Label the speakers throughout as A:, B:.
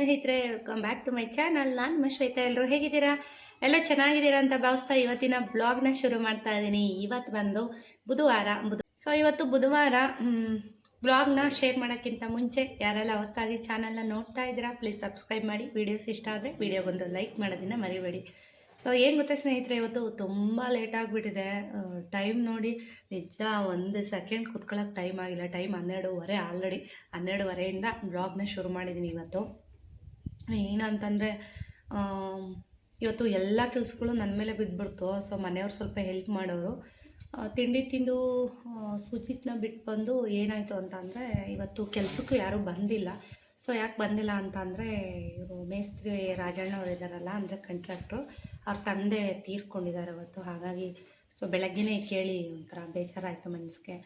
A: ಸ್ನೇಹಿತರೆ welcome back to my channel ನಾನು ನಿಮ್ಮ ಶ್ವೇತಾ. ಎಲ್ಲರೂ ಹೇಗಿದ್ದೀರಾ? ಎಲ್ಲ ಚೆನ್ನಾಗಿದ್ದೀರಾ ಅಂತ ಭಾವಿಸ್ತಾ ಇವತ್ತಿನ ಬ್ಲಾಗ್ನ ಶುರು ಮಾಡ್ತಾ ಇದ್ದೀನಿ. ಇವತ್ತು ಬಂದು ಬುಧವಾರ, ಬುಧ ಸೊ ಇವತ್ತು ಬುಧವಾರ ಬ್ಲಾಗ್ನ ಶೇರ್ ಮಾಡೋಕ್ಕಿಂತ ಮುಂಚೆ ಯಾರೆಲ್ಲ ಹೊಸದಾಗಿ ಚಾನಲ್ನ ನೋಡ್ತಾ ಇದ್ದೀರಾ ಪ್ಲೀಸ್ ಸಬ್ಸ್ಕ್ರೈಬ್ ಮಾಡಿ. ವಿಡಿಯೋಸ್ ಇಷ್ಟ ಆದರೆ ವಿಡಿಯೋಗೊಂದು ಲೈಕ್ ಮಾಡೋದನ್ನ ಮರಿಬೇಡಿ. ಸೊ ಏನು ಗೊತ್ತಾ ಸ್ನೇಹಿತರೆ, ಇವತ್ತು ತುಂಬ ಲೇಟ್ ಆಗಿಬಿಟ್ಟಿದೆ. ಟೈಮ್ ನೋಡಿ ನಿಜ ಒಂದು ಸೆಕೆಂಡ್ ಕುತ್ಕೊಳ್ಳೋಕೆ ಟೈಮ್ ಆಗಿಲ್ಲ. ಟೈಮ್ ಹನ್ನೆರಡುವರೆ ಆಲ್ರೆಡಿ ಹನ್ನೆರಡುವರೆಯಿಂದ ಬ್ಲಾಗ್ನ ಶುರು ಮಾಡಿದ್ದೀನಿ ಇವತ್ತು. ಏನಂತಂದರೆ ಇವತ್ತು ಎಲ್ಲ ಕೆಲಸಗಳು ನನ್ನ ಮೇಲೆ ಬಿದ್ದುಬಿಡ್ತು ಸೊ, ಮನೆಯವ್ರು ಸ್ವಲ್ಪ ಹೆಲ್ಪ್ ಮಾಡೋರು. ತಿಂಡಿ ತಿಂದು ಸುಜಿತ್ನ ಬಿಟ್ಟು ಬಂದು ಏನಾಯಿತು ಅಂತ ಅಂದರೆ ಇವತ್ತು ಕೆಲಸಕ್ಕೂ ಯಾರೂ ಬಂದಿಲ್ಲ. ಸೊ, ಯಾಕೆ ಬಂದಿಲ್ಲ ಅಂತ ಅಂದರೆ ಇವರು ಮೇಸ್ತ್ರಿ ರಾಜಣ್ಣ ಅವರು ಇದ್ದಾರಲ್ಲ ಅಂದರೆ ಕಂಟ್ರಾಕ್ಟ್ರು ಅವ್ರ ತಂದೆ ತೀರ್ಕೊಂಡಿದ್ದಾರೆ ಇವತ್ತು. ಹಾಗಾಗಿ, ಸೊ, ಬೆಳಗ್ಗೆನೇ ಕೇಳಿ ಒಂಥರ ಬೇಜಾರಾಯಿತು ಮನಸ್ಸಿಗೆ.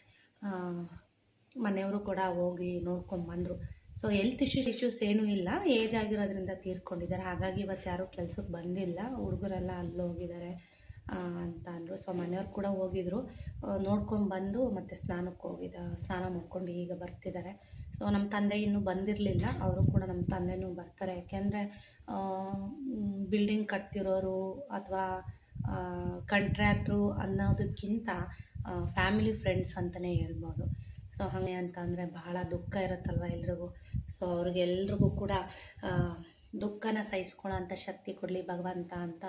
A: ಮನೆಯವರು ಕೂಡ ಹೋಗಿ ನೋಡ್ಕೊಂಬಂದರು. ಸೊ ಹೆಲ್ತ್ ಇಶ್ಯೂಸ್ ಇಶ್ಯೂಸ್ ಏನೂ ಇಲ್ಲ. ಏಜ್ ಆಗಿರೋದ್ರಿಂದ ತೀರ್ಕೊಂಡಿದ್ದಾರೆ. ಹಾಗಾಗಿ ಇವತ್ತು ಯಾರೂ ಕೆಲ್ಸಕ್ಕೆ ಬಂದಿಲ್ಲ. ಹುಡುಗರೆಲ್ಲ ಅಲ್ಲಿ ಹೋಗಿದ್ದಾರೆ ಅಂತ ಅಂದರು. ಸೊ ಮನೆಯವ್ರು ಕೂಡ ಹೋಗಿದ್ರು. ನೋಡ್ಕೊಂಬಂದು ಮತ್ತು ಸ್ನಾನಕ್ಕೆ ಹೋಗಿದ್ದ ಸ್ನಾನ ಮಾಡ್ಕೊಂಡು ಈಗ ಬರ್ತಿದ್ದಾರೆ. ಸೊ ನಮ್ಮ ತಂದೆ ಇನ್ನೂ ಬಂದಿರಲಿಲ್ಲ. ಅವರು ಕೂಡ ನಮ್ಮ ತಂದೆನೂ ಬರ್ತಾರೆ. ಯಾಕೆಂದರೆ ಬಿಲ್ಡಿಂಗ್ ಕಟ್ತಿರೋರು ಅಥವಾ ಕಂಟ್ರ್ಯಾಕ್ಟ್ರು ಅನ್ನೋದಕ್ಕಿಂತ ಫ್ಯಾಮಿಲಿ ಫ್ರೆಂಡ್ಸ್ ಅಂತಲೇ ಹೇಳ್ಬೋದು. ಸೊ ಹಾಗೆ ಅಂತ ಅಂದರೆ ಬಹಳ ದುಃಖ ಇರುತ್ತಲ್ವ ಎಲ್ರಿಗೂ. ಸೊ ಅವ್ರಿಗೆಲ್ರಿಗೂ ಕೂಡ ದುಃಖನ ಸಹಿಸ್ಕೊಳ್ಳೋ ಅಂಥ ಶಕ್ತಿ ಕೊಡಲಿ ಭಗವಂತ ಅಂತ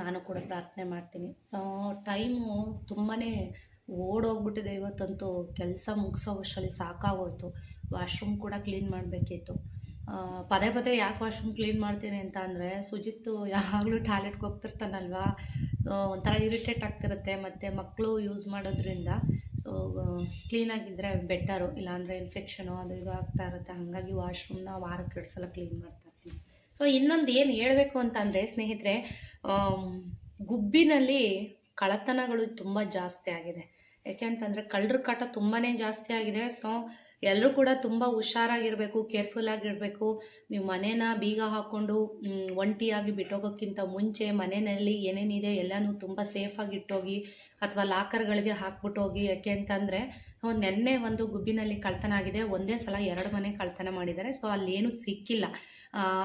A: ನಾನು ಕೂಡ ಪ್ರಾರ್ಥನೆ ಮಾಡ್ತೀನಿ. ಸೊ ಟೈಮು ತುಂಬಾ ಓಡೋಗ್ಬಿಟ್ಟಿದೆ ಇವತ್ತಂತೂ. ಕೆಲಸ ಮುಗಿಸೋ ವರ್ಷದಲ್ಲಿ ಸಾಕಾಗೋಯ್ತು. ವಾಶ್ರೂಮ್ ಕೂಡ ಕ್ಲೀನ್ ಮಾಡಬೇಕಿತ್ತು. ಪದೇ ಪದೇ ಯಾಕೆ ವಾಶ್ರೂಮ್ ಕ್ಲೀನ್ ಮಾಡ್ತೀನಿ ಅಂತ ಅಂದರೆ, ಸುಜಿತ್ತು ಯಾವಾಗಲೂ ಟಾಯ್ಲೆಟ್ಗೆ ಹೋಗ್ತಿರ್ತಾನಲ್ವಾ? ಒಂಥರ ಇರಿಟೇಟ್ ಆಗ್ತಿರುತ್ತೆ. ಮತ್ತು ಮಕ್ಕಳು ಯೂಸ್ ಮಾಡೋದ್ರಿಂದ ಸೊ ಕ್ಲೀನಾಗಿದ್ದರೆ ಬೆಟರು ಇಲ್ಲಾಂದರೆ ಇನ್ಫೆಕ್ಷನು ಅದು ಇದು ಆಗ್ತಾ ಇರುತ್ತೆ. ಹಾಗಾಗಿ ವಾಶ್ರೂಮ್ನ ವಾರಕ್ಕೆ ಎರಡು ಸಲ ಕ್ಲೀನ್ ಮಾಡ್ತಾ ಇರ್ತೀನಿ. ಸೊ ಇನ್ನೊಂದು ಏನು ಹೇಳಬೇಕು ಅಂತಂದರೆ ಸ್ನೇಹಿತರೆ ಗುಬ್ಬಿನಲ್ಲಿ ಕಳತನಗಳು ತುಂಬ ಜಾಸ್ತಿ ಆಗಿದೆ. ಯಾಕೆ ಅಂತಂದರೆ, ಕಳ್ಳರ ಕಾಟ ತುಂಬಾ ಜಾಸ್ತಿ ಆಗಿದೆ. ಸೊ ಎಲ್ಲರೂ ಕೂಡ ತುಂಬ ಹುಷಾರಾಗಿರಬೇಕು ಕೇರ್ಫುಲ್ಲಾಗಿರಬೇಕು ನೀವು ಮನೇನ ಬೀಗ ಹಾಕ್ಕೊಂಡು ಒಂಟಿಯಾಗಿ ಬಿಟ್ಟೋಗೋಕ್ಕಿಂತ ಮುಂಚೆ ಮನೆಯಲ್ಲಿ ಏನೇನಿದೆ ಎಲ್ಲನೂ ತುಂಬ ಸೇಫಾಗಿ ಇಟ್ಟೋಗಿ ಅಥವಾ ಲಾಕರ್ಗಳಿಗೆ ಹಾಕ್ಬಿಟ್ಟು ಹೋಗಿ ಯಾಕೆ ಅಂತಂದರೆ ನೆನ್ನೆ ಒಂದು ಗುಬ್ಬಿನಲ್ಲಿ ಕಳ್ತನ ಆಗಿದೆ ಒಂದೇ ಸಲ ಎರಡು ಮನೆ ಕಳ್ತನ ಮಾಡಿದ್ದಾರೆ, ಸೊ ಅಲ್ಲೇನೂ ಸಿಕ್ಕಿಲ್ಲ.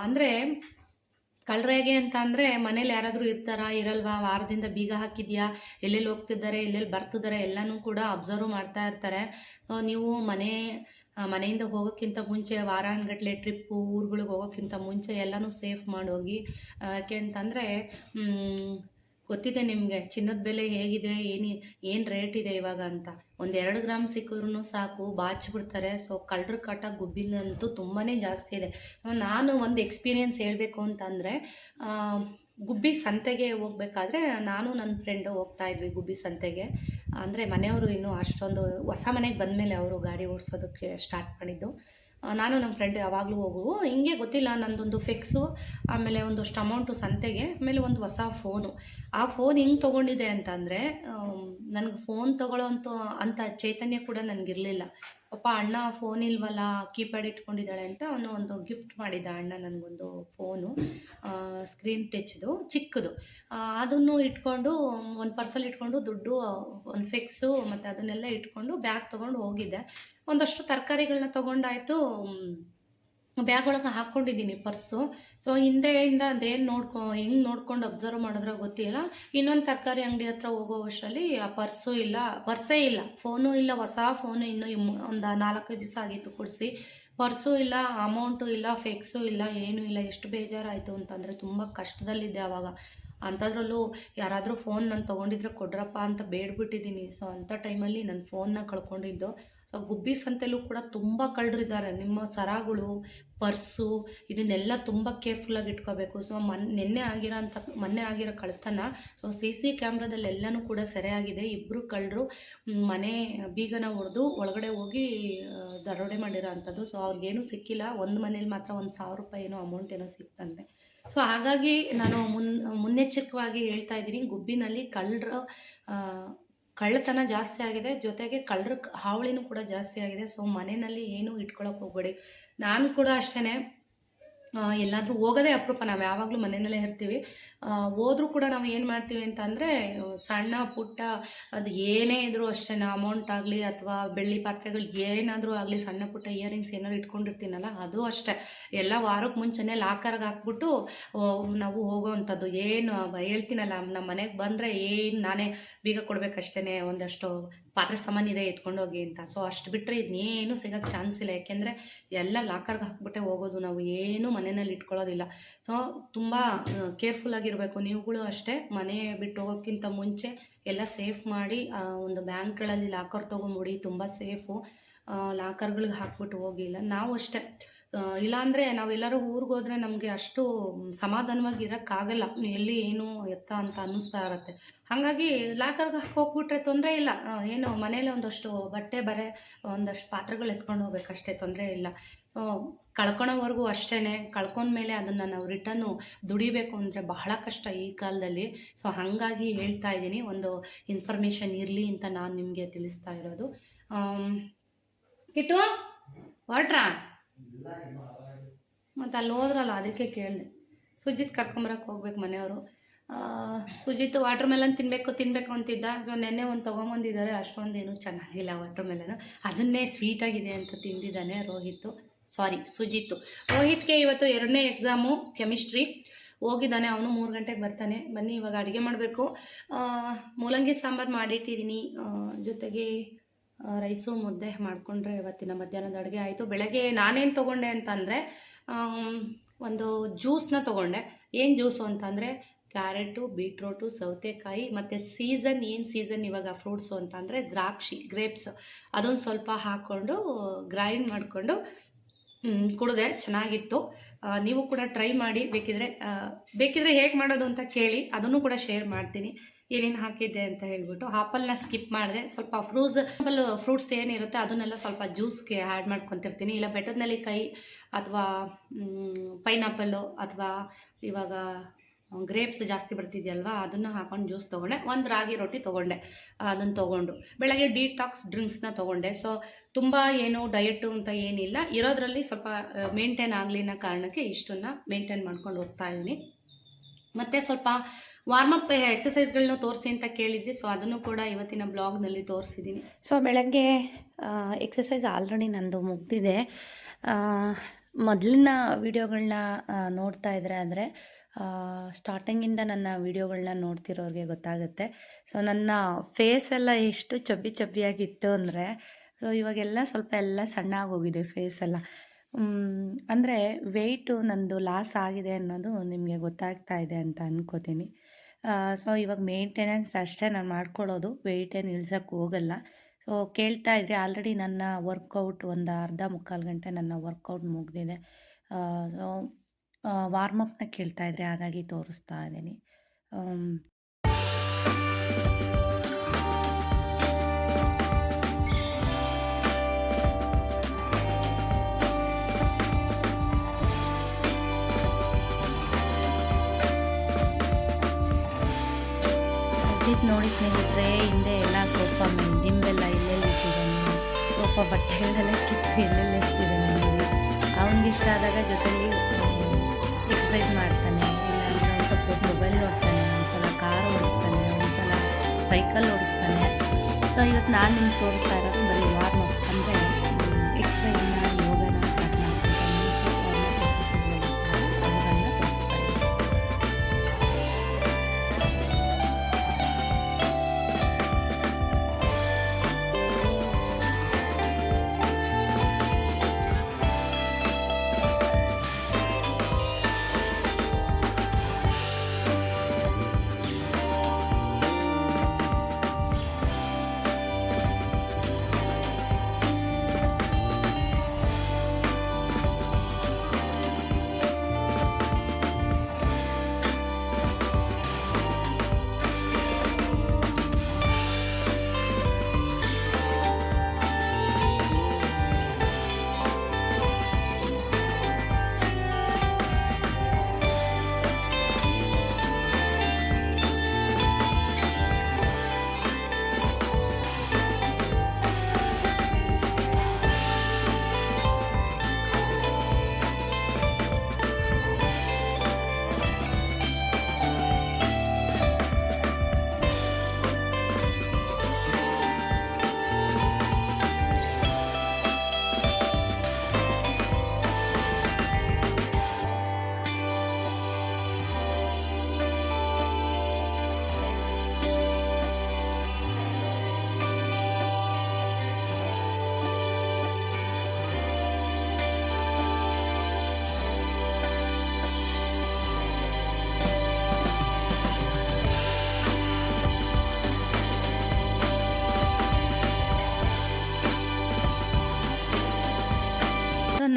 A: ಅಂದರೆ ಕಳ್ರೇಗೆ ಅಂತ ಅಂದರೆ, ಮನೇಲಿ ಯಾರಾದರೂ ಇರ್ತಾರಾ, ಇರಲ್ವಾ, ವಾರದಿಂದ ಬೀಗ ಹಾಕಿದ್ಯಾ, ಎಲ್ಲೆಲ್ಲಿ ಹೋಗ್ತಿದ್ದಾರೆ, ಎಲ್ಲೆಲ್ಲಿ ಬರ್ತಿದ್ದಾರೆ, ಎಲ್ಲನೂ ಕೂಡ ಅಬ್ಸರ್ವ್ ಮಾಡ್ತಾ ಇರ್ತಾರೆ. ನೀವು ಮನೆ ಮನೆಯಿಂದ ಹೋಗೋಕ್ಕಿಂತ ಮುಂಚೆ ವಾರಾನ್ಗಟ್ಲೆ ಟ್ರಿಪ್ಪು ಊರುಗಳಿಗೆ ಹೋಗೋಕ್ಕಿಂತ ಮುಂಚೆ ಎಲ್ಲನೂ ಸೇಫ್ ಮಾಡೋಗಿ ಯಾಕೆ ಅಂತಂದರೆ ಗೊತ್ತಿದೆ ನಿಮಗೆ? ಚಿನ್ನದ ಬೆಲೆ ಹೇಗಿದೆ? ಏನು ಏನು ರೇಟ್ ಇದೆ ಇವಾಗ ಅಂತ? ಒಂದು ಎರಡು ಗ್ರಾಮ್ ಸಿಕ್ಕಿದ್ರು ಸಾಕು, ಬಾಚಿಬಿಡ್ತಾರೆ. ಸೊ ಕಳ್ಳರ ಕಾಟ ಗುಬ್ಬಿನಂತೂ ತುಂಬಾ ಜಾಸ್ತಿ ಇದೆ. ನಾನು ಒಂದು ಎಕ್ಸ್ಪೀರಿಯೆನ್ಸ್ ಹೇಳಬೇಕು ಅಂತಂದರೆ ಗುಬ್ಬಿ ಸಂತೆಗೆ ಹೋಗ್ಬೇಕಾದ್ರೆ ನಾನು ನನ್ನ ಫ್ರೆಂಡು ಹೋಗ್ತಾ ಇದ್ವಿ ಗುಬ್ಬಿ ಸಂತೆಗೆ. ಅಂದರೆ ಮನೆಯವರು ಇನ್ನೂ ಅಷ್ಟೊಂದು, ಹೊಸ ಮನೆಗೆ ಬಂದಮೇಲೆ ಅವರು ಗಾಡಿ ಓಡಿಸೋದಕ್ಕೆ ಸ್ಟಾರ್ಟ್ ಮಾಡಿದ್ದು. ನಾನು ನಮ್ಮ ಫ್ರೆಂಡ್ ಯಾವಾಗಲೂ ಹೋಗುವು ಹಿಂಗೆ ಗೊತ್ತಿಲ್ಲ, ನಂದೊಂದು ಫಿಕ್ಸು ಆಮೇಲೆ ಒಂದಷ್ಟು ಅಮೌಂಟು ಸಂತೆಗೆ, ಆಮೇಲೆ ಒಂದು ಹೊಸ ಫೋನು ಆ ಫೋನ್ ಹಿಂಗೆ ತೊಗೊಂಡಿದೆ ಅಂತಂದರೆ ನನಗೆ ಫೋನ್ ತೊಗೊಳ್ಳೋ ಅಂತ ಅಂಥ ಚೈತನ್ಯ ಕೂಡ ನನಗಿರಲಿಲ್ಲ. ಪಾಪ ಅಣ್ಣ ಫೋನ್ ಇಲ್ವಲ್ಲ ಕೀಪ್ಯಾಡ್ ಇಟ್ಕೊಂಡಿದ್ದಾಳೆ ಅಂತ ಅವನು ಒಂದು ಗಿಫ್ಟ್ ಮಾಡಿದ್ದ ಅಣ್ಣ ನನಗೊಂದು ಫೋನು ಸ್ಕ್ರೀನ್ ಟಚ್ದು ಚಿಕ್ಕದು. ಅದನ್ನು ಇಟ್ಕೊಂಡು, ಒಂದು ಪರ್ಸಲ್ ಇಟ್ಕೊಂಡು, ದುಡ್ಡು, ಒಂದು ಫಿಕ್ಸು ಮತ್ತು ಅದನ್ನೆಲ್ಲ ಇಟ್ಕೊಂಡು ಬ್ಯಾಗ್ ತೊಗೊಂಡು ಹೋಗಿದ್ದೆ. ಒಂದಷ್ಟು ತರಕಾರಿಗಳನ್ನ ತೊಗೊಂಡಾಯ್ತು ಬ್ಯಾಗ್ ಒಳಗೆ ಹಾಕ್ಕೊಂಡಿದ್ದೀನಿ ಪರ್ಸು. ಸೊ ಹಿಂದೆಯಿಂದ ಅದೇನು ನೋಡ್ಕೊ, ಹೆಂಗೆ ನೋಡ್ಕೊಂಡು ಅಬ್ಸರ್ವ್ ಮಾಡಿದ್ರೆ ಗೊತ್ತಿಲ್ಲ. ಇನ್ನೊಂದು ತರಕಾರಿ ಅಂಗಡಿ ಹತ್ರ ಹೋಗೋ ವರ್ಷದಲ್ಲಿ ಆ ಪರ್ಸು ಇಲ್ಲ, ಪರ್ಸೇ ಇಲ್ಲ. ಫೋನು ಇಲ್ಲ, ಹೊಸ ಫೋನು ಇನ್ನೂ ಒಂದು ನಾಲ್ಕೈದು ದಿವಸ ಆಗಿತ್ತು ಕೊಡಿಸಿ. ಪರ್ಸು ಇಲ್ಲ, ಅಮೌಂಟು ಇಲ್ಲ, ಫೆಕ್ಸು ಇಲ್ಲ, ಏನೂ ಇಲ್ಲ, ಎಷ್ಟು ಬೇಜಾರಾಯಿತು ಅಂತಂದರೆ ತುಂಬ ಕಷ್ಟದಲ್ಲಿದ್ದೆ ಆವಾಗ ಅಂಥದ್ರಲ್ಲೂ ಯಾರಾದರೂ ಫೋನ್ ನಾನು ತೊಗೊಂಡಿದ್ರೆ ಕೊಡ್ರಪ್ಪ ಅಂತ ಬೇಡ್ಬಿಟ್ಟಿದ್ದೀನಿ. ಸೊ ಅಂಥ ಟೈಮಲ್ಲಿ ನನ್ನ ಫೋನ್ನ ಕಳ್ಕೊಂಡಿದ್ದು. ಗುಬ್ಬಿ ಸಂತೆಲೂ ಕೂಡ ತುಂಬ ಕಳ್ಳರಿದ್ದಾರೆ. ನಿಮ್ಮ ಸರಗಳು, ಪರ್ಸು ಇದನ್ನೆಲ್ಲ ತುಂಬ ಕೇರ್ಫುಲ್ಲಾಗಿ ಇಟ್ಕೋಬೇಕು. ಸೊ ಮನ್, ನಿನ್ನೆ ಆಗಿರೋ ಅಂಥ ಮೊನ್ನೆ ಆಗಿರೋ ಕಳ್ತನ ಸೊ ಸಿ ಸಿ ಕ್ಯಾಮ್ರಾದಲ್ಲಿ ಎಲ್ಲನೂ ಕೂಡ ಸೆರೆಯಾಗಿದೆ. ಇಬ್ಬರು ಕಳ್ಳರು ಮನೆ ಬೀಗನ ಹೊಡೆದು ಒಳಗಡೆ ಹೋಗಿ ದರೋಡೆ ಮಾಡಿರೋ ಅಂಥದ್ದು. ಸೊ ಅವ್ರಿಗೇನು ಸಿಕ್ಕಿಲ್ಲ. ಒಂದು ಮನೇಲಿ ಮಾತ್ರ ಒಂದು ಸಾವಿರ ರೂಪಾಯಿ ಏನೋ ಅಮೌಂಟ್ ಏನೋ ಸಿಕ್ತಂತೆ. ಸೊ ಹಾಗಾಗಿ ನಾನು ಮುನ್, ಮುನ್ನೆಚ್ಚರಿಕವಾಗಿ ಹೇಳ್ತಾ ಇದ್ದೀನಿ. ಗುಬ್ಬಿನಲ್ಲಿ ಕಳ್ಳರ ಕಳ್ಳತನ ಜಾಸ್ತಿ ಆಗಿದೆ. ಜೊತೆಗೆ ಕಳ್ಳರ ಹಾವಳಿನೂ ಕೂಡ ಜಾಸ್ತಿ ಆಗಿದೆ. ಸೊ ಮನೆಯಲ್ಲಿ ಏನೂ ಇಟ್ಕೊಳಕ್ಕೆ ಹೋಗ್ಬೇಡಿ. ನಾನು ಕೂಡ ಅಷ್ಟೇ
B: ಎಲ್ಲಾದರೂ ಹೋಗೋದೇ ಅಪರೂಪ. ನಾವು ಯಾವಾಗಲೂ ಮನೆಯಲ್ಲೇ ಇರ್ತೀವಿ. ಹೋದರೂ ಕೂಡ ನಾವು ಏನು ಮಾಡ್ತೀವಿ ಅಂತಂದರೆ, ಸಣ್ಣ ಪುಟ್ಟ ಅದು ಏನೇ ಇದ್ರೂ ಅಷ್ಟೇ ಅಮೌಂಟ್ ಆಗಲಿ ಅಥವಾ ಬೆಳ್ಳಿ ಪಾತ್ರೆಗಳು ಏನಾದರೂ ಆಗಲಿ, ಸಣ್ಣ ಪುಟ್ಟ ಇಯರಿಂಗ್ಸ್ ಏನಾದ್ರು ಇಟ್ಕೊಂಡಿರ್ತೀನಲ್ಲ, ಅದು ಅಷ್ಟೇ. ಎಲ್ಲ ವಾರಕ್ಕೆ ಮುಂಚೆನೇ ಲಾಕರ್ಗೆ ಹಾಕ್ಬಿಟ್ಟು ನಾವು ಹೋಗೋವಂಥದ್ದು ಏನು, ಹೇಳ್ತೀನಲ್ಲ ನಮ್ಮ ಮನೆಗೆ ಬಂದರೆ ಏನು ನಾನೇ ಬೀಗ ಕೊಡಬೇಕಷ್ಟೇ ಒಂದಷ್ಟು ಪಾತ್ರೆ ಇದೆ ಎತ್ಕೊಂಡೋಗಿ ಅಂತ. ಸೊ ಅಷ್ಟು ಬಿಟ್ಟರೆ ಇದನ್ನೇನು ಸಿಗೋಕ್ಕೆ ಚಾನ್ಸ್ ಇಲ್ಲ. ಯಾಕೆಂದರೆ ಎಲ್ಲ ಲಾಕರ್ಗೆ ಹಾಕ್ಬಿಟ್ಟೆ ಹೋಗೋದು ನಾವು. ಏನೂ ಮನೆಯಲ್ಲಿ ಇಟ್ಕೊಳ್ಳೋದಿಲ್ಲ. ಸೊ ತುಂಬ ಕೇರ್ಫುಲ್ ಆಗಿರಬೇಕು. ನೀವುಗಳು ಅಷ್ಟೇ ಮನೆ ಬಿಟ್ಟು ಹೋಗೋಕ್ಕಿಂತ ಮುಂಚೆ ಎಲ್ಲ ಸೇಫ್ ಮಾಡಿ ಒಂದು ಬ್ಯಾಂಕ್ಗಳಲ್ಲಿ ಲಾಕರ್ ತೊಗೊಂಬಿಡಿ ತುಂಬ ಸೇಫು ಲಾಕರ್ಗಳಿಗೆ ಹಾಕ್ಬಿಟ್ಟು ಹೋಗಿಲ್ಲ ನಾವು ಅಷ್ಟೇ. ಇಲ್ಲಾಂದರೆ ನಾವೆಲ್ಲರೂ ಊರಿಗೆ ಹೋದರೆ ನಮಗೆ ಅಷ್ಟು ಸಮಾಧಾನವಾಗಿ ಇರೋಕ್ಕಾಗಲ್ಲ. ಎಲ್ಲಿ ಏನು ಎತ್ತ ಅಂತ ಅನ್ನಿಸ್ತಾ ಇರುತ್ತೆ. ಹಾಗಾಗಿ ಲಾಕರ್ಗೆ ಹೋಗ್ಬಿಟ್ರೆ ತೊಂದರೆ ಇಲ್ಲ. ಏನು ಮನೇಲಿ ಒಂದಷ್ಟು ಬಟ್ಟೆ ಬರೆ, ಒಂದಷ್ಟು ಪಾತ್ರೆಗಳು ಎತ್ಕೊಂಡು ಹೋಗ್ಬೇಕಷ್ಟೇ ತೊಂದರೆ ಇಲ್ಲ. ಕಳ್ಕೊಳೋವರೆಗೂ ಅಷ್ಟೇ ಕಳ್ಕೊಂಡ್ಮೇಲೆ ಅದನ್ನು ನಾವು ರಿಟರ್ನು ದುಡಿಬೇಕು ಅಂದರೆ ಬಹಳ ಕಷ್ಟ ಈ ಕಾಲದಲ್ಲಿ. ಸೊ, ಹಾಗಾಗಿ ಹೇಳ್ತಾ ಇದ್ದೀನಿ. ಒಂದು ಇನ್ಫಾರ್ಮೇಷನ್ ಇರಲಿ ಅಂತ ನಾನು ನಿಮಗೆ ತಿಳಿಸ್ತಾ ಇರೋದು. ಕಿಟ್ಟು, ಹೊರಟ್ರಾ? ಮತ್ತು ಅಲ್ಲಿ ಹೋದ್ರಲ್ಲ, ಅದಕ್ಕೆ ಕೇಳಿದೆ. ಸುಜಿತ್ ಕರ್ಕೊಂಬರಕ್ಕೆ ಹೋಗ್ಬೇಕು ಮನೆಯವರು. ಸುಜಿತ್ ವಾಟ್ರ್ ಮೆಲನ್ ತಿನ್ನಬೇಕು ತಿನ್ನಬೇಕು ಅಂತಿದ್ದ. ಸೊ, ನೆನ್ನೆ ಒಂದು ತೊಗೊಂಬಂದಿದ್ದಾರೆ ಅಷ್ಟೊಂದೇನು ಚೆನ್ನಾಗಿಲ್ಲ ವಾಟ್ರ್ ಮೆಲನ್ ಅದನ್ನೇ ಸ್ವೀಟಾಗಿದೆ ಅಂತ ತಿಂದಿದ್ದಾನೆ ರೋಹಿತ್. ಸಾರಿ ಸುಜಿತ್ತು ರೋಹಿತ್ಗೆ ಇವತ್ತು ಎರಡನೇ ಎಕ್ಸಾಮು ಕೆಮಿಸ್ಟ್ರಿ ಹೋಗಿದ್ದಾನೆ, ಅವನು ಮೂರು ಗಂಟೆಗೆ ಬರ್ತಾನೆ. ಬನ್ನಿ, ಇವಾಗ ಅಡುಗೆ ಮಾಡಬೇಕು. ಮೂಲಂಗಿ ಸಾಂಬಾರು ಮಾಡಿಟ್ಟಿದ್ದೀನಿ ಜೊತೆಗೆ ರೈಸು ಮುದ್ದೆ ಮಾಡಿಕೊಂಡ್ರೆ ಇವತ್ತಿನ ಮಧ್ಯಾಹ್ನದ ಅಡುಗೆ ಆಯಿತು. ಬೆಳಗ್ಗೆ ನಾನೇನು ತೊಗೊಂಡೆ ಅಂತಂದರೆ ಒಂದು ಜ್ಯೂಸನ್ನ ತೊಗೊಂಡೆ. ಏನು ಜ್ಯೂಸು ಅಂತಂದರೆ, ಕ್ಯಾರೆಟು, ಬೀಟ್ರೋಟು, ಸೌತೆಕಾಯಿ, ಮತ್ತು ಸೀಸನ್, ಏನು ಸೀಸನ್ ಇವಾಗ ಫ್ರೂಟ್ಸು ಅಂತಂದರೆ ದ್ರಾಕ್ಷಿ, ಗ್ರೇಪ್ಸ್. ಅದೊಂದು ಸ್ವಲ್ಪ ಹಾಕ್ಕೊಂಡು ಗ್ರೈಂಡ್ ಮಾಡಿಕೊಂಡು ಕುಡಿದೆ ಚೆನ್ನಾಗಿತ್ತು. ನೀವು ಕೂಡ ಟ್ರೈ ಮಾಡಿ, ಬೇಕಿದ್ರೆ ಬೇಕಿದ್ರೆ ಹೇಗೆ ಮಾಡೋದು ಅಂತ ಕೇಳಿ, ಅದನ್ನು ಕೂಡ ಶೇರ್ ಮಾಡ್ತೀನಿ. ಏನೇನು ಹಾಕಿದ್ದೆ ಅಂತ ಹೇಳ್ಬಿಟ್ಟು ಆಪಲ್ನ ಸ್ಕಿಪ್ ಮಾಡಿದೆ. ಸ್ವಲ್ಪ ಫ್ರೂಸ್ ಆಪಲ್ ಫ್ರೂಟ್ಸ್ ಏನಿರುತ್ತೆ, ಅದನ್ನೆಲ್ಲ ಸ್ವಲ್ಪ ಜ್ಯೂಸ್ಗೆ ಆ್ಯಡ್ ಮಾಡ್ಕೊತಿರ್ತೀನಿ. ಇಲ್ಲ ಬೆಟ್ಟದ ನೆಲ್ಲಿಕಾಯಿ ಅಥವಾ ಪೈನಾಪಲ್ಲು ಅಥವಾ ಇವಾಗ ಗ್ರೇಪ್ಸ್ ಜಾಸ್ತಿ ಬರ್ತಿದೆಯಲ್ವಾ, ಅದನ್ನು ಹಾಕೊಂಡು ಜ್ಯೂಸ್ ತೊಗೊಂಡೆ. ಒಂದು ರಾಗಿ ರೊಟ್ಟಿ ತೊಗೊಂಡೆ. ಅದನ್ನು ತೊಗೊಂಡು. ಬೆಳಗ್ಗೆ ಡಿಟಾಕ್ಸ್ ಡ್ರಿಂಕ್ಸ್ನ ತೊಗೊಂಡೆ. ಸೊ ತುಂಬ ಏನು ಡಯಟು ಅಂತ ಏನಿಲ್ಲ. ಇರೋದ್ರಲ್ಲಿ ಸ್ವಲ್ಪ ಮೇಂಟೈನ್ ಆಗಲಿ ಅನ್ನೋ ಕಾರಣಕ್ಕೆ ಇಷ್ಟನ್ನು ಮೇಂಟೈನ್ ಮಾಡ್ಕೊಂಡು ಹೋಗ್ತಾ ಇದ್ದೀನಿ. ಮತ್ತು ಸ್ವಲ್ಪ ವಾರ್ಮಪ್ ಎಕ್ಸಸೈಸ್ಗಳನ್ನ ತೋರಿಸಿ ಅಂತ ಕೇಳಿದ್ವಿ. ಸೊ ಅದನ್ನು ಕೂಡ ಇವತ್ತಿನ ಬ್ಲಾಗ್ನಲ್ಲಿ ತೋರಿಸಿದ್ದೀನಿ.
A: ಸೊ ಬೆಳಗ್ಗೆ ಎಕ್ಸಸೈಸ್ ಆಲ್ರೆಡಿ ನಂದು ಮುಗ್ದಿದೆ. ಮೊದಲಿನ ವೀಡಿಯೋಗಳನ್ನ ನೋಡ್ತಾ ಇದ್ರೆ ಅಂದರೆ ಸ್ಟಾರ್ಟಿಂಗಿಂದ ನನ್ನ ವೀಡಿಯೋಗಳನ್ನ ನೋಡ್ತಿರೋರಿಗೆ ಗೊತ್ತಾಗುತ್ತೆ. ಸೊ ನನ್ನ ಫೇಸ್ ಎಲ್ಲ ಎಷ್ಟು ಚಬ್ಬಿ ಚಬ್ಬಿಯಾಗಿತ್ತು ಅಂದರೆ ಸೊ ಇವಾಗೆಲ್ಲ ಸ್ವಲ್ಪ ಎಲ್ಲ ಸಣ್ಣ ಆಗೋಗಿದೆ ಫೇಸ್ ಎಲ್ಲ ಅಂದರೆ ವೆಯ್ಟು ನಂದು ಲಾಸ್ ಆಗಿದೆ ಅನ್ನೋದು ನಿಮಗೆ ಗೊತ್ತಾಗ್ತಾ ಇದೆ ಅಂತ ಅನ್ಕೋತೀನಿ. ಸೊ ಇವಾಗ ಮೇಂಟೆನೆನ್ಸ್ ಅಷ್ಟೇ ನಾನು ಮಾಡ್ಕೊಳ್ಳೋದು ವೆಯ್ಟ್ ಏನು ಇಳ್ಸೋಕ್ಕೆ ಹೋಗಲ್ಲ. ಸೊ ಕೇಳ್ತಾ ಇದ್ರೆ ಆಲ್ರೆಡಿ ನನ್ನ ವರ್ಕೌಟ್ ಒಂದು ಅರ್ಧ ಮುಕ್ಕಾಲು ಗಂಟೆ ನನ್ನ ವರ್ಕೌಟ್ ಮುಗಿದಿದೆ. ಸೊ ವಾರ್ಮಪ್ನ ಕೇಳ್ತಾ ಇದ್ರೆ ಹಾಗಾಗಿ ತೋರಿಸ್ತಾ ಇದ್ದೀನಿ. ನೋಡಿ ಸ್ನೇಹಿತರೆ, ಹಿಂದೆ ಎಲ್ಲ ಸೋಫಾ ದಿಂಬೆಲ್ಲ ಎಲ್ಲೆಲ್ಲಿ ಇಟ್ಟಿದ್ದಾನೆ ಸೋಫಾ ಬಟ್ಟೆಗಳೆಲ್ಲ ಕಿತ್ತು ಎಲ್ಲೆಲ್ಲಿ ಎಸ್ತಿದ್ದಾನೆ ಅವನಿಗೆ ಇಷ್ಟ ಆದಾಗ ಜೊತೆಲಿ ಎಕ್ಸಸೈಸ್ ಮಾಡ್ತಾನೆ ಇಲ್ಲಾಂದರೆ ಒಂದು ಸ್ವಲ್ಪ ಮೊಬೈಲ್ ನೋಡ್ತಾನೆ ಒಂದ್ಸಲ ಕಾರ್ ಓಡಿಸ್ತಾನೆ ಒಂದ್ಸಲ ಸೈಕಲ್ ಓಡಿಸ್ತಾನೆ. ಸೊ ಇವತ್ತು ನಾನು ನಿಮ್ಗೆ ತೋರಿಸ್ತಾ ಇರೋದು ಬರೀ ವಾರ್ಮ್ ಅಂದರೆ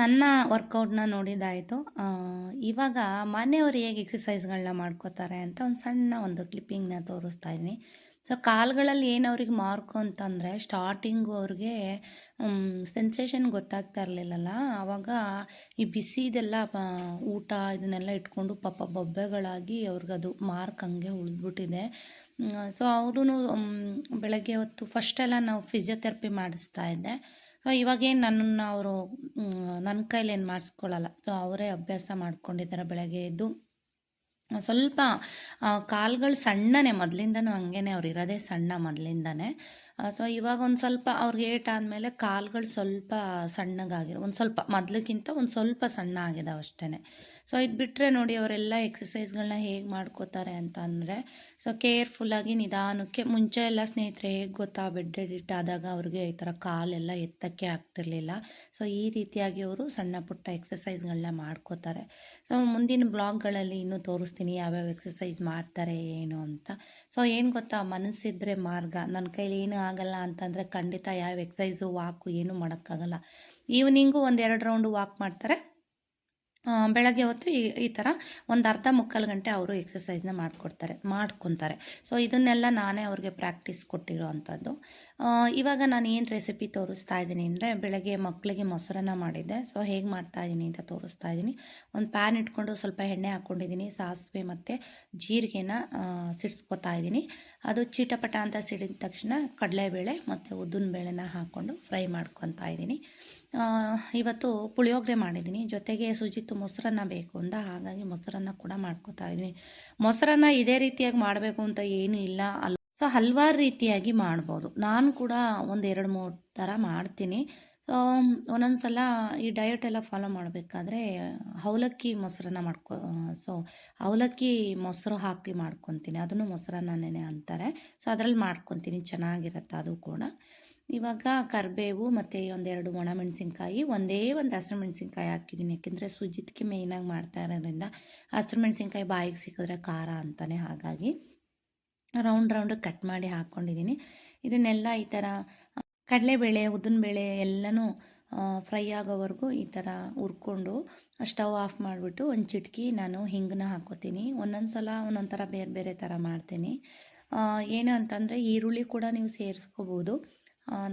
A: ನನ್ನ ವರ್ಕೌಟ್ನ ನೋಡಿದ್ದಾಯಿತು. ಇವಾಗ ಮನೆಯವರು ಹೇಗೆ ಎಕ್ಸಸೈಸ್ಗಳನ್ನ ಮಾಡ್ಕೋತಾರೆ ಅಂತ ಒಂದು ಸಣ್ಣ ಒಂದು ಕ್ಲಿಪ್ಪಿಂಗ್ನ ತೋರಿಸ್ತಾ ಇದ್ದೀನಿ. ಸೊ, ಕಾಲುಗಳಲ್ಲಿ ಏನು ಅವ್ರಿಗೆ ಮಾರ್ಕು ಅಂತಂದರೆ ಸ್ಟಾರ್ಟಿಂಗು ಅವ್ರಿಗೆ ಸೆನ್ಸೇಷನ್ ಗೊತ್ತಾಗ್ತಾ ಇರಲಿಲ್ಲಲ್ಲ ಆವಾಗ ಈ ಬಿಸಿ ಇದೆಲ್ಲ ಊಟ ಇದನ್ನೆಲ್ಲ ಇಟ್ಕೊಂಡು ಪಾಪ ಬೊಬ್ಬೆಗಳಾಗಿ ಅವ್ರಿಗದು ಮಾರ್ಕ್ ಹಂಗೆ ಉಳಿದ್ಬಿಟ್ಟಿದೆ. ಸೊ ಅವರು ಬೆಳಗ್ಗೆ ಹೊತ್ತು ಫಸ್ಟೆಲ್ಲ ನಾವು ಫಿಸಿಯೋಥೆರಪಿ ಮಾಡಿಸ್ತಾ ಇದ್ದೆ. ಸೊ ಇವಾಗೇನು ನನ್ನನ್ನು ಅವರು ನನ್ನ ಕೈಲಿ ಏನು ಮಾಡಿಸ್ಕೊಳ್ಳಲ್ಲ ಸೊ ಅವರೇ ಅಭ್ಯಾಸ ಮಾಡ್ಕೊಂಡಿದ್ದಾರೆ ಬೆಳಗ್ಗೆ ಎದ್ದು. ಸ್ವಲ್ಪ ಕಾಲುಗಳು ಸಣ್ಣನೇ ಮೊದಲಿಂದನೂ ಹಂಗೇನೆ ಅವ್ರು ಇರೋದೇ ಸಣ್ಣ ಮೊದಲಿಂದನೇ. ಸೊ ಇವಾಗ ಒಂದು ಸ್ವಲ್ಪ ಅವ್ರಿಗೆ ಏಟ್ ಆದಮೇಲೆ ಕಾಲುಗಳು ಸ್ವಲ್ಪ ಸಣ್ಣಗಾಗಿರೋ, ಒಂದು ಸ್ವಲ್ಪ ಮೊದಲಕ್ಕಿಂತ ಒಂದು ಸ್ವಲ್ಪ ಸಣ್ಣ ಆಗಿದಾವೆ ಅಷ್ಟೇ ಸೊ ಇದು ಬಿಟ್ಟರೆ ನೋಡಿ ಅವರೆಲ್ಲ ಎಕ್ಸಸೈಸ್ಗಳನ್ನ ಹೇಗೆ ಮಾಡ್ಕೋತಾರೆ ಅಂತ ಅಂದರೆ ಸೊ ಕೇರ್ಫುಲ್ಲಾಗಿ ನಿಧಾನಕ್ಕೆ ಮುಂಚೆ ಎಲ್ಲ ಸ್ನೇಹಿತರೆ ಹೇಗೆ ಗೊತ್ತಾ ಬೆಡ್ ಎಡಿಟ್ ಆದಾಗ ಅವ್ರಿಗೆ ಈ ಥರ ಕಾಲೆಲ್ಲ ಎತ್ತಕ್ಕೆ ಆಗ್ತಿರ್ಲಿಲ್ಲ. ಸೊ ಈ ರೀತಿಯಾಗಿ ಅವರು ಸಣ್ಣ ಪುಟ್ಟ ಎಕ್ಸಸೈಸ್ಗಳನ್ನ ಮಾಡ್ಕೋತಾರೆ. ಸೊ ಮುಂದಿನ ಬ್ಲಾಗ್ಗಳಲ್ಲಿ ಇನ್ನೂ ತೋರಿಸ್ತೀನಿ ಯಾವ್ಯಾವ ಎಕ್ಸಸೈಸ್ ಮಾಡ್ತಾರೆ, ಏನು ಅಂತ. ಸೊ ಏನು ಗೊತ್ತಾ, ಮನಸ್ಸಿದ್ರೆ ಮಾರ್ಗ. ನನ್ನ ಕೈಲಿ ಏನೂ ಆಗಲ್ಲ ಅಂತಂದರೆ ಖಂಡಿತ ಯಾವ ಎಕ್ಸಸೈಸು ವಾಕು ಏನೂ ಮಾಡೋಕ್ಕಾಗಲ್ಲ. ಈವ್ನಿಂಗು ಒಂದು ಎರಡು ರೌಂಡು ವಾಕ್ ಮಾಡ್ತಾರೆ. ಬೆಳಗ್ಗೆ ಹೊತ್ತು ಈ ಈ ಥರ ಒಂದು ಅರ್ಧ ಮುಕ್ಕಾಲು ಗಂಟೆ ಅವರು ಎಕ್ಸಸೈಸ್ನ ಮಾಡಿಕೊಡ್ತಾರೆ, ಮಾಡ್ಕೊತಾರೆ. ಸೊ ಇದನ್ನೆಲ್ಲ ನಾನೇ ಅವ್ರಿಗೆ ಪ್ರಾಕ್ಟೀಸ್ ಕೊಟ್ಟಿರೋ ಅಂಥದ್ದು ಇವಾಗ ನಾನು ಏನು ರೆಸಿಪಿ ತೋರಿಸ್ತಾ ಇದ್ದೀನಿ ಅಂದರೆ ಬೆಳಗ್ಗೆ ಮಕ್ಕಳಿಗೆ ಮೊಸರನ್ನ ಮಾಡಿದ್ದೆ. ಸೊ ಹೇಗೆ ಮಾಡ್ತಾ ಇದ್ದೀನಿ ಅಂತ ತೋರಿಸ್ತಾ ಇದ್ದೀನಿ. ಒಂದು ಪ್ಯಾನ್ ಇಟ್ಕೊಂಡು ಸ್ವಲ್ಪ ಎಣ್ಣೆ ಹಾಕ್ಕೊಂಡಿದ್ದೀನಿ ಸಾಸಿವೆ ಮತ್ತು ಜೀರಿಗೆನ ಸಿಡಿಸ್ಕೊತಾ ಇದ್ದೀನಿ. ಅದು ಚೀಟಪಟ ಅಂತ ಸಿಡಿದ ತಕ್ಷಣ ಕಡಲೆಬೇಳೆ ಮತ್ತು ಉದ್ದಿನ ಬೇಳೆನ ಹಾಕ್ಕೊಂಡು ಫ್ರೈ ಮಾಡ್ಕೊತಾ ಇದ್ದೀನಿ. ಇವತ್ತು ಪುಳಿಯೋಗರೆ ಮಾಡಿದ್ದೀನಿ. ಜೊತೆಗೆ ಸುಜಿತ್ತು ಮೊಸರನ್ನ ಬೇಕು ಅಂತ. ಹಾಗಾಗಿ ಮೊಸರನ್ನ ಕೂಡ ಮಾಡ್ಕೊತಾ ಇದ್ದೀನಿ. ಮೊಸರನ್ನ ಇದೇ ರೀತಿಯಾಗಿ ಮಾಡಬೇಕು ಅಂತ ಏನೂ ಇಲ್ಲ. ಅಲ್, ಸೊ ಹಲವಾರು ರೀತಿಯಾಗಿ ಮಾಡ್ಬೋದು. ನಾನು ಕೂಡ ಒಂದು ಎರಡು ಮೂರು ಥರ ಮಾಡ್ತೀನಿ. ಸೊ ಒಂದೊಂದು ಸಲ ಈ ಡಯಟ್ ಎಲ್ಲ ಫಾಲೋ ಮಾಡಬೇಕಾದ್ರೆ ಅವಲಕ್ಕಿ ಮೊಸರನ್ನ ಮಾಡ್ಕೊ, ಸೊ ಅವಲಕ್ಕಿ ಮೊಸರು ಹಾಕಿ ಮಾಡ್ಕೊತೀನಿ. ಅದನ್ನು ಮೊಸರನ್ನನೇ ಅಂತಾರೆ. ಸೊ ಅದರಲ್ಲಿ ಮಾಡ್ಕೊತೀನಿ. ಚೆನ್ನಾಗಿರುತ್ತೆ ಅದು ಕೂಡ. ಇವಾಗ ಕರಿಬೇವು ಮತ್ತು ಒಂದೆರಡು ಒಣಮೆಣಸಿನ್ಕಾಯಿ ಒಂದೇ ಒಂದು ಹಸಿರು ಮೆಣಸಿನ್ಕಾಯಿ ಹಾಕಿದ್ದೀನಿ. ಯಾಕೆಂದರೆ ಸುಜಿತ್ಗೆ ಮೇಯ್ನಾಗಿ ಮಾಡ್ತಾ ಇರೋದ್ರಿಂದ ಹಸಿರು ಮೆಣಸಿನ್ಕಾಯಿ ಬಾಯಿಗೆ ಸಿಕ್ಕಿದ್ರೆ ಖಾರ ಅಂತಲೇ ಹಾಗಾಗಿ ರೌಂಡ್ ರೌಂಡ್ ಕಟ್ ಮಾಡಿ ಹಾಕ್ಕೊಂಡಿದ್ದೀನಿ ಇದನ್ನೆಲ್ಲ ಈ ಥರ ಕಡಲೆಬೇಳೆ, ಉದ್ದಿನಬೇಳೆ ಎಲ್ಲನೂ ಫ್ರೈ ಆಗೋವರೆಗೂ ಈ ಥರ ಹುರ್ಕೊಂಡು ಸ್ಟವ್ ಆಫ್ ಮಾಡಿಬಿಟ್ಟು ಒಂದು ಚಿಟಕಿ ನಾನು ಹಿಂಗನ್ನ ಹಾಕ್ಕೋತೀನಿ ಒಂದೊಂದು ಸಲ ಒಂದೊಂದು ಥರ ಬೇರೆ ಬೇರೆ ಥರ ಮಾಡ್ತೀನಿ ಏನು ಅಂತಂದರೆ ಈರುಳ್ಳಿ ಕೂಡ ನೀವು ಸೇರಿಸ್ಕೋಬೋದು.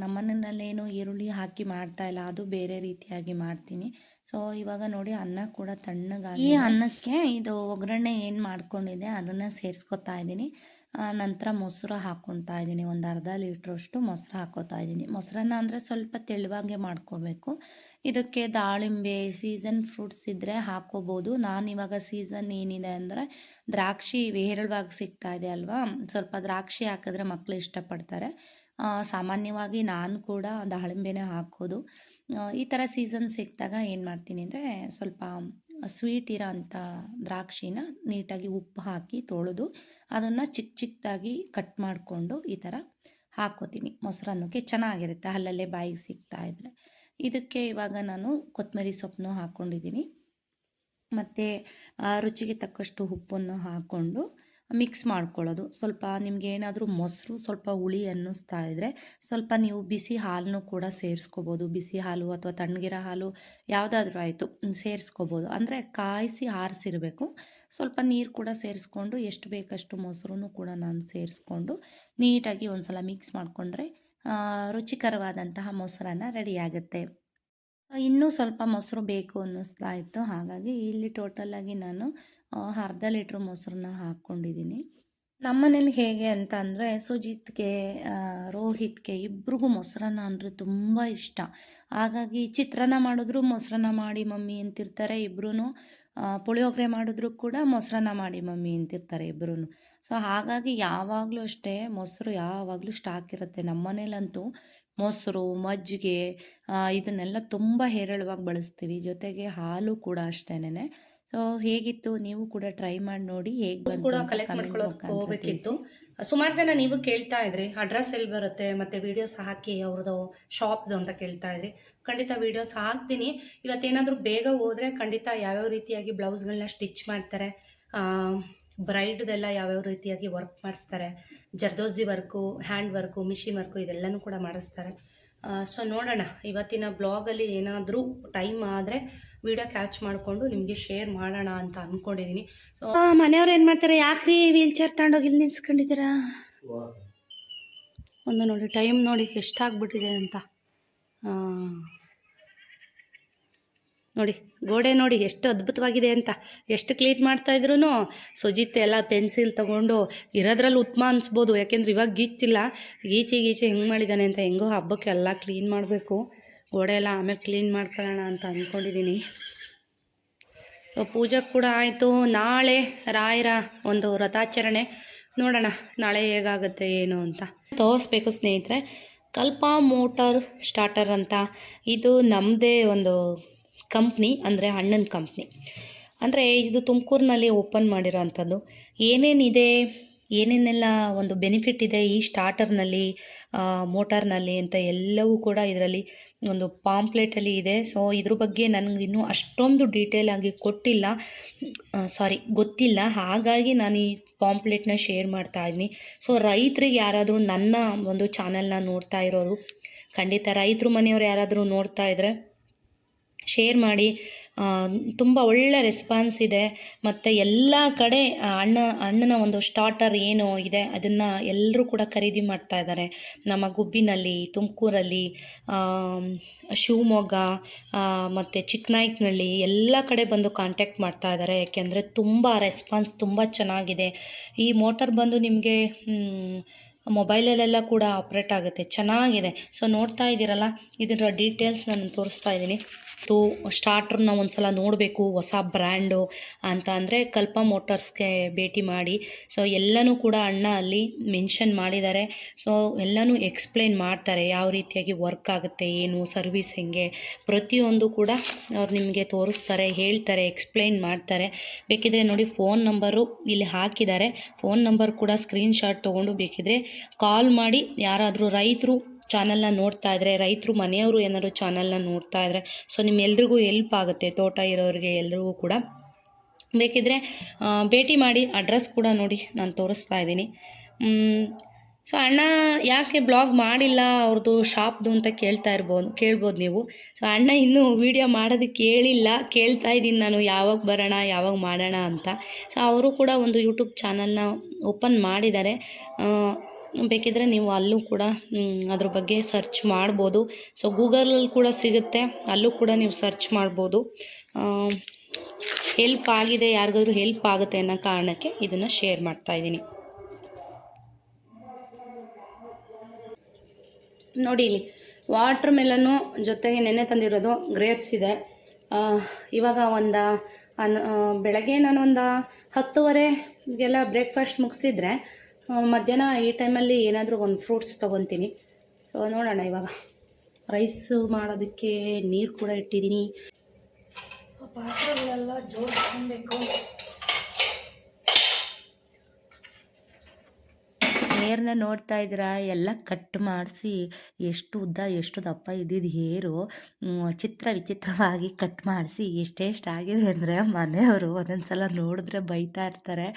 A: ನಮ್ಮನೇನು ಈರುಳ್ಳಿ ಹಾಕಿ ಮಾಡ್ತಾ ಇಲ್ಲ, ಅದು ಬೇರೆ ರೀತಿಯಾಗಿ ಮಾಡ್ತೀನಿ. ಸೊ ಇವಾಗ ನೋಡಿ ಅನ್ನ ಕೂಡ ತಣ್ಣಗಾಗಿ ಈ ಅನ್ನಕ್ಕೆ ಇದು ಒಗ್ಗರಣೆ ಏನು ಮಾಡ್ಕೊಂಡಿದೆ ಅದನ್ನು ಸೇರಿಸ್ಕೊತಾ ಇದ್ದೀನಿ. ನಂತರ ಮೊಸರು ಹಾಕ್ಕೊತಾ ಇದ್ದೀನಿ. ಒಂದು ಅರ್ಧ ಲೀಟ್ರಷ್ಟು ಮೊಸರು ಹಾಕೋತಾ ಇದ್ದೀನಿ. ಮೊಸರನ್ನ ಅಂದರೆ ಸ್ವಲ್ಪ ತೆಳುವಾಗೆ ಮಾಡ್ಕೋಬೇಕು. ಇದಕ್ಕೆ ದಾಳಿಂಬೆ, ಸೀಸನ್ ಫ್ರೂಟ್ಸ್ ಇದ್ದರೆ ಹಾಕೋಬೋದು. ನಾನು ಇವಾಗ ಸೀಸನ್ ಏನಿದೆ ಅಂದರೆ ದ್ರಾಕ್ಷಿ, ಹೇರಳವಾಗಿ ಸಿಗ್ತಾ ಇದೆ ಅಲ್ವಾ? ಸ್ವಲ್ಪ ದ್ರಾಕ್ಷಿ ಹಾಕಿದ್ರೆ ಮಕ್ಕಳು ಇಷ್ಟಪಡ್ತಾರೆ. ಸಾಮಾನ್ಯವಾಗಿ ನಾನು ಕೂಡ ದಾಳಿಂಬೆನೇ ಹಾಕೋದು. ಈ ಥರ ಸೀಸನ್ ಸಿಕ್ಕಿದಾಗ ಏನು ಮಾಡ್ತೀನಿ ಅಂದರೆ ಸ್ವಲ್ಪ ಸ್ವೀಟ್ ಇರೋ ಅಂಥ ದ್ರಾಕ್ಷಿನ ನೀಟಾಗಿ ಉಪ್ಪು ಹಾಕಿ ತೊಳೆದು ಅದನ್ನು ಚಿಕ್ಕ ಚಿಕ್ಕದಾಗಿ ಕಟ್ ಮಾಡಿಕೊಂಡು ಈ ಥರ ಹಾಕೋತೀನಿ. ಮೊಸರನ್ನಕ್ಕೆ ಚೆನ್ನಾಗಿರುತ್ತೆ ಅಲ್ಲಲ್ಲೇ ಬಾಯಿಗೆ ಸಿಗ್ತಾ ಇದ್ರೆ. ಇದಕ್ಕೆ ಇವಾಗ ನಾನು ಕೊತ್ತಂಬರಿ ಸೊಪ್ಪನ್ನು ಹಾಕ್ಕೊಂಡಿದ್ದೀನಿ ಮತ್ತು ರುಚಿಗೆ ತಕ್ಕಷ್ಟು ಉಪ್ಪನ್ನು ಹಾಕ್ಕೊಂಡು ಮಿಕ್ಸ್ ಮಾಡ್ಕೊಳ್ಳೋದು. ಸ್ವಲ್ಪ ನಿಮಗೆ ಏನಾದರೂ ಮೊಸರು, ಸ್ವಲ್ಪ ಹುಳಿ ಅನ್ನಿಸ್ತಾ ಇದ್ದರೆ ಸ್ವಲ್ಪ ನೀವು ಬಿಸಿ ಹಾಲನ್ನು ಕೂಡ ಸೇರಿಸ್ಕೋಬೋದು. ಬಿಸಿ ಹಾಲು ಅಥವಾ ತಣ್ಣಗಿರೋ ಹಾಲು ಯಾವುದಾದ್ರೂ ಆಯಿತು ಸೇರಿಸ್ಕೋಬೋದು. ಅಂದರೆ ಕಾಯಿಸಿ ಆರಿಸಿರಬೇಕು. ಸ್ವಲ್ಪ ನೀರು ಕೂಡ ಸೇರಿಸ್ಕೊಂಡು ಎಷ್ಟು ಬೇಕಷ್ಟು ಮೊಸರು ಕೂಡ ನಾನು ಸೇರಿಸ್ಕೊಂಡು ನೀಟಾಗಿ ಒಂದು ಸಲ ಮಿಕ್ಸ್ ಮಾಡಿಕೊಂಡ್ರೆ ರುಚಿಕರವಾದಂತಹ ಮೊಸರನ್ನು ರೆಡಿಯಾಗುತ್ತೆ ಇನ್ನೂ ಸ್ವಲ್ಪ ಮೊಸರು ಬೇಕು ಅನ್ನಿಸ್ತಾ ಇತ್ತು. ಹಾಗಾಗಿ ಇಲ್ಲಿ ಟೋಟಲಾಗಿ ನಾನು ಅರ್ಧ ಲೀಟ್ರ್ ಮೊಸರನ್ನ ಹಾಕ್ಕೊಂಡಿದ್ದೀನಿ. ನಮ್ಮನೇಲಿ ಹೇಗೆ ಅಂತ ಅಂದರೆ ಸುಜಿತ್ಗೆ ರೋಹಿತ್ಗೆ ಇಬ್ರಿಗೂ ಮೊಸರನ್ನ ಅಂದರೆ ತುಂಬ ಇಷ್ಟ. ಹಾಗಾಗಿ ಚಿತ್ರಾನ್ನ ಮಾಡಿದ್ರು ಮೊಸರನ್ನ ಮಾಡಿ ಮಮ್ಮಿ ಅಂತಿರ್ತಾರೆ ಇಬ್ಬರೂ ಪುಳಿಯೋಗರೆ ಮಾಡಿದ್ರು ಕೂಡ ಮೊಸರನ್ನ ಮಾಡಿ ಮಮ್ಮಿ ಅಂತಿರ್ತಾರೆ ಇಬ್ಬರೂ ಸೊ, ಹಾಗಾಗಿ ಯಾವಾಗಲೂ ಅಷ್ಟೇ ಮೊಸರು ಯಾವಾಗಲೂ ಸ್ಟಾಕ್ ಇರುತ್ತೆ. ನಮ್ಮ ಮನೇಲಂತೂ ಮೊಸರು, ಮಜ್ಜಿಗೆ ಇದನ್ನೆಲ್ಲ ತುಂಬ ಹೇರಳವಾಗಿ ಬಳಸ್ತೀವಿ. ಜೊತೆಗೆ ಹಾಲು ಕೂಡ ಅಷ್ಟೇನೆ ಸೊ ಹೇಗಿತ್ತು ನೀವು ಕೂಡ ಟ್ರೈ ಮಾಡಿ ನೋಡಿ ಹೇಗೆ
B: ಕೂಡ ಕಲೆಕ್ಟ್ ಮಾಡ್ಕೊಳ್ಳೋದಕ್ಕೆ ಹೋಗ್ಬೇಕಿತ್ತು. ಸುಮಾರು ಜನ ನೀವು ಕೇಳ್ತಾ ಇದ್ರಿ ಅಡ್ರೆಸ್ ಎಲ್ಲಿ ಬರುತ್ತೆ ಮತ್ತೆ ವಿಡಿಯೋಸ್ ಹಾಕಿ ಅವ್ರದ್ದು ಶಾಪ್ದು ಅಂತ ಕೇಳ್ತಾ ಇದ್ರಿ. ಖಂಡಿತ ವಿಡಿಯೋಸ್ ಹಾಕ್ತೀನಿ. ಇವತ್ತೇನಾದರೂ ಬೇಗ ಹೋದ್ರೆ ಖಂಡಿತ ಯಾವ್ಯಾವ ರೀತಿಯಾಗಿ ಬ್ಲೌಸ್ಗಳನ್ನ ಸ್ಟಿಚ್ ಮಾಡ್ತಾರೆ ಬ್ರೈಡ್ದೆಲ್ಲ ಯಾವ್ಯಾವ ರೀತಿಯಾಗಿ ವರ್ಕ್ ಮಾಡಿಸ್ತಾರೆ zardozi work hand work machine work ಇದೆಲ್ಲನೂ ಕೂಡ ಮಾಡಿಸ್ತಾರೆ. ಸೊ ನೋಡೋಣ ಇವತ್ತಿನ ಬ್ಲಾಗಲ್ಲಿ ಏನಾದರೂ ಟೈಮ್ ಆದರೆ ವಿಡಿಯೋ ಕ್ಯಾಚ್ ಮಾಡಿಕೊಂಡು ನಿಮಗೆ ಶೇರ್ ಮಾಡೋಣ ಅಂತ ಅಂದ್ಕೊಂಡಿದ್ದೀನಿ ಸೊ ಮನೆಯವ್ರು ಏನು ಮಾಡ್ತಾರೆ? ಯಾಕ್ರಿ ವೀಲ್ ಚೇರ್ ತಗೊಂಡೋಗಿ ಇಲ್ಲಿ ನಿಲ್ಸ್ಕೊಂಡಿದ್ದೀರಾ? ಒಂದು ನೋಡಿ ಟೈಮ್ ನೋಡಿ, ಎಷ್ಟಾಗ್ಬಿಟ್ಟಿದೆ ಅಂತ. ನೋಡಿ, ಗೋಡೆ ನೋಡಿ, ಎಷ್ಟು ಅದ್ಭುತವಾಗಿದೆ ಅಂತ. ಎಷ್ಟು ಕ್ಲೀನ್ ಮಾಡ್ತಾಯಿದ್ರು ಸುಜಿತ್ ಎಲ್ಲ ಪೆನ್ಸಿಲ್ ತೊಗೊಂಡು ಇರೋದ್ರಲ್ಲಿ ಉತ್ತಮ ಅನಿಸ್ಬೋದು. ಯಾಕೆಂದ್ರೆ ಇವಾಗ ಗೀಚಿಲ್ಲ. ಗೀಚಿ ಗೀಚಿ ಹೆಂಗೆ ಮಾಡಿದ್ದಾನೆ ಅಂತ ಹೆಂಗೋ ಹಬ್ಬಕ್ಕೆ ಎಲ್ಲ ಕ್ಲೀನ್ ಮಾಡಬೇಕು. ಗೋಡೆ ಎಲ್ಲ ಆಮೇಲೆ ಕ್ಲೀನ್ ಮಾಡ್ಕೊಳ್ಳೋಣ ಅಂತ ಅಂದ್ಕೊಂಡಿದ್ದೀನಿ. ಪೂಜೆ ಕೂಡ ಆಯಿತು. ನಾಳೆ ರಾಯರ ಒಂದು ವ್ರತಾಚರಣೆ ನೋಡೋಣ, ನಾಳೆ ಹೇಗಾಗುತ್ತೆ, ಏನು ಅಂತ. ತೋರಿಸ್ಬೇಕು ಸ್ನೇಹಿತರೆ, ಕಲ್ಪ ಮೋಟರ್ ಸ್ಟಾರ್ಟರ್ ಅಂತ. ಇದು ನಮ್ಮದೇ ಒಂದು ಕಂಪ್ನಿ, ಅಂದರೆ ಅಣ್ಣನ ಕಂಪ್ನಿ. ಅಂದರೆ ಇದು ತುಮಕೂರಿನಲ್ಲಿ ಓಪನ್ ಮಾಡಿರೋ ಅಂಥದ್ದು ಏನೇನಿದೆ? ಏನೇನೆಲ್ಲ ಒಂದು ಬೆನಿಫಿಟ್ ಇದೆ ಈ ಸ್ಟಾರ್ಟರ್ನಲ್ಲಿ ಮೋಟಾರ್ನಲ್ಲಿ ಅಂತ ಎಲ್ಲವೂ ಕೂಡ ಇದರಲ್ಲಿ ಒಂದು ಪಾಂಪ್ಲೆಟಲ್ಲಿ ಇದೆ. ಸೊ ಇದ್ರ ಬಗ್ಗೆ ನನಗೆ ಇನ್ನೂ ಅಷ್ಟೊಂದು ಡೀಟೇಲ್ ಆಗಿ ಕೊಟ್ಟಿಲ್ಲ. ಸಾರಿ ಗೊತ್ತಿಲ್ಲ. ಹಾಗಾಗಿ ನಾನು ಈ ಪಾಂಪ್ಲೆಟ್ನ ಶೇರ್ ಮಾಡ್ತಾ ಇದ್ದೀನಿ. ಸೊ ರೈತರಿಗೆ ಯಾರಾದರೂ ನನ್ನ ಒಂದು ಚಾನಲ್ನ ನೋಡ್ತಾ ಇರೋರು, ಖಂಡಿತ ರೈತರು ಮನೆಯವ್ರು ಯಾರಾದರೂ ನೋಡ್ತಾ ಇದ್ದರೆ ಶೇರ್ ಮಾಡಿ ತುಂಬ ಒಳ್ಳೆ ರೆಸ್ಪಾನ್ಸ್ ಇದೆ. ಮತ್ತು ಎಲ್ಲ ಕಡೆ ಅಣ್ಣ, ಅಣ್ಣನ ಒಂದು ಸ್ಟಾರ್ಟರ್ ಏನು ಇದೆ, ಅದನ್ನು ಎಲ್ಲರೂ ಕೂಡ ಖರೀದಿ ಮಾಡ್ತಾ ಇದ್ದಾರೆ. ನಮ್ಮ ಗುಬ್ಬಿನಲ್ಲಿ, ತುಮಕೂರಲ್ಲಿ ಶಿವಮೊಗ್ಗ ಮತ್ತು ಚಿಕ್ಕನಾಯ್ಕನಳ್ಳಿ ಎಲ್ಲ ಕಡೆ ಬಂದು ಕಾಂಟ್ಯಾಕ್ಟ್ ಮಾಡ್ತಾ ಇದ್ದಾರೆ. ಯಾಕೆಂದರೆ ತುಂಬ ರೆಸ್ಪಾನ್ಸ್ ತುಂಬ ಚೆನ್ನಾಗಿದೆ. ಈ ಮೋಟರ್ ಬಂದು ನಿಮಗೆ ಮೊಬೈಲಲ್ಲೆಲ್ಲ ಕೂಡ ಆಪ್ರೇಟ್ ಆಗುತ್ತೆ. ಚೆನ್ನಾಗಿದೆ. ಸೊ ನೋಡ್ತಾ ಇದ್ದೀರಲ್ಲ ಇದರ ಡೀಟೇಲ್ಸ್ ನಾನು ತೋರಿಸ್ತಾ ಇದ್ದೀನಿ. ತು ಸ್ಟಾರ್ಟ್ರನ್ನ ಒಂದು ಸಲ ನೋಡಬೇಕು, ಹೊಸ ಬ್ರ್ಯಾಂಡು ಅಂತ ಅಂದರೆ ಕಲ್ಪ ಮೋಟರ್ಸ್ಗೆ ಭೇಟಿ ಮಾಡಿ. ಸೊ ಎಲ್ಲನೂ ಕೂಡ ಅಣ್ಣ ಅಲ್ಲಿ ಮೆನ್ಷನ್ ಮಾಡಿದ್ದಾರೆ. ಸೊ ಎಲ್ಲನೂ ಎಕ್ಸ್ಪ್ಲೈನ್ ಮಾಡ್ತಾರೆ ಯಾವ ರೀತಿಯಾಗಿ ವರ್ಕ್ ಆಗುತ್ತೆ, ಏನು ಸರ್ವಿಸ್ ಹೆಂಗೆ. ಪ್ರತಿಯೊಂದು ಕೂಡ ಅವ್ರು ನಿಮಗೆ ತೋರಿಸ್ತಾರೆ, ಹೇಳ್ತಾರೆ ಎಕ್ಸ್ಪ್ಲೈನ್ ಮಾಡ್ತಾರೆ. ಬೇಕಿದ್ರೆ ನೋಡಿ ಫೋನ್ ನಂಬರು ಇಲ್ಲಿ ಹಾಕಿದ್ದಾರೆ. ಫೋನ್ ನಂಬರ್ ಕೂಡ ಸ್ಕ್ರೀನ್ಶಾಟ್ ತೊಗೊಂಡು ಬೇಕಿದ್ರೆ ಕಾಲ್ ಮಾಡಿ. ಯಾರಾದರೂ ರೈತರು ಚಾನಲ್ನ ನೋಡ್ತಾ ಇದ್ರೆ, ರೈತರು ಮನೆಯವರು ಏನಾದ್ರು ಚಾನಲ್ನ ನೋಡ್ತಾ ಇದ್ರೆ, ಸೊ ನಿಮ್ಮೆಲ್ರಿಗೂ ಎಲ್ಪ್ ಆಗುತ್ತೆ, ತೋಟ ಇರೋರಿಗೆ ಎಲ್ರಿಗೂ ಕೂಡ. ಬೇಕಿದ್ರೆ ಭೇಟಿ ಮಾಡಿ ಅಡ್ರೆಸ್ ಕೂಡ ನೋಡಿ ನಾನು ತೋರಿಸ್ತಾ ಇದ್ದೀನಿ. ಸೊ ಅಣ್ಣ ಯಾಕೆ ಬ್ಲಾಗ್ ಮಾಡಿಲ್ಲ ಅವ್ರದ್ದು ಶಾಪ್ದು ಅಂತ ಕೇಳ್ತಾ ಇರ್ಬೋದು, ಕೇಳ್ಬೋದು ನೀವು. ಸೊ ಅಣ್ಣ ಇನ್ನೂ ವೀಡಿಯೋ ಮಾಡೋದು ಕೇಳಿಲ್ಲ, ಕೇಳ್ತಾ ಇದ್ದೀನಿ ನಾನು, ಯಾವಾಗ ಬರೋಣ, ಯಾವಾಗ ಮಾಡೋಣ ಅಂತ. ಸೊ ಅವರು ಕೂಡ ಒಂದು ಯೂಟ್ಯೂಬ್ ಚಾನಲ್ನ ಓಪನ್ ಮಾಡಿದ್ದಾರೆ. ಆ, ಬೇಕಿದ್ರೆ ನೀವು ಅಲ್ಲೂ ಕೂಡ ಅದ್ರ ಬಗ್ಗೆ ಸರ್ಚ್ ಮಾಡ್ಬೋದು. ಸೊ ಗೂಗಲಲ್ಲಿ ಕೂಡ ಸಿಗುತ್ತೆ. ಅಲ್ಲೂ ಕೂಡ ನೀವು ಸರ್ಚ್ ಮಾಡ್ಬೋದು. ಹೆಲ್ಪ್ ಆಗಿದೆ ಯಾರಿಗಾದ್ರೂ ಹೆಲ್ಪ್ ಆಗುತ್ತೆ ಅನ್ನೋ ಕಾರಣಕ್ಕೆ ಇದನ್ನು ಶೇರ್ ಮಾಡ್ತಾ ಇದ್ದೀನಿ. ನೋಡಿ ಇಲ್ಲಿ ವಾಟ್ರ್ ಮೆಲನ್ನು ಜೊತೆಗೆ ನೆನೆ ತಂದಿರೋದು ಗ್ರೇಪ್ಸ್ ಇದೆ. ಇವಾಗ ಒಂದು ಬೆಳಗ್ಗೆ ನಾನು ಒಂದು ಹತ್ತುವರೆಗೆಲ್ಲ ಬ್ರೇಕ್ಫಾಸ್ಟ್ ಮುಗಿಸಿದ್ರೆ ಮಧ್ಯಾಹ್ನ ಈ ಟೈಮಲ್ಲಿ ಏನಾದರೂ ಒಂದು ಫ್ರೂಟ್ಸ್ ತೊಗೊತೀನಿ. ಸೊ ನೋಡೋಣ ಇವಾಗ. ರೈಸ್ ಮಾಡೋದಕ್ಕೆ ನೀರು ಕೂಡ ಇಟ್ಟಿದ್ದೀನಿ. ಪಾತ್ರೆಗಳೆಲ್ಲ ಜೋಡಿಸ್ಕೊಬೇಕು.
A: ಹೇರ್ನ ನೋಡ್ತಾ ಇದ್ದೀರಾ? ಎಲ್ಲ ಕಟ್ ಮಾಡಿಸಿ ಎಷ್ಟು ಉದ್ದ, ಎಷ್ಟು ದಪ್ಪ ಇದ್ದಿದ್ದು ಹೇರು ಚಿತ್ರ ವಿಚಿತ್ರವಾಗಿ ಕಟ್ ಮಾಡಿಸಿ ಎಷ್ಟೆಷ್ಟು ಆಗಿದೆ ಅಂದರೆ ಮನೆಯವರು ಒಂದೊಂದು ಸಲ ನೋಡಿದ್ರೆ ಬೈತಾ ಇರ್ತಾರೆ.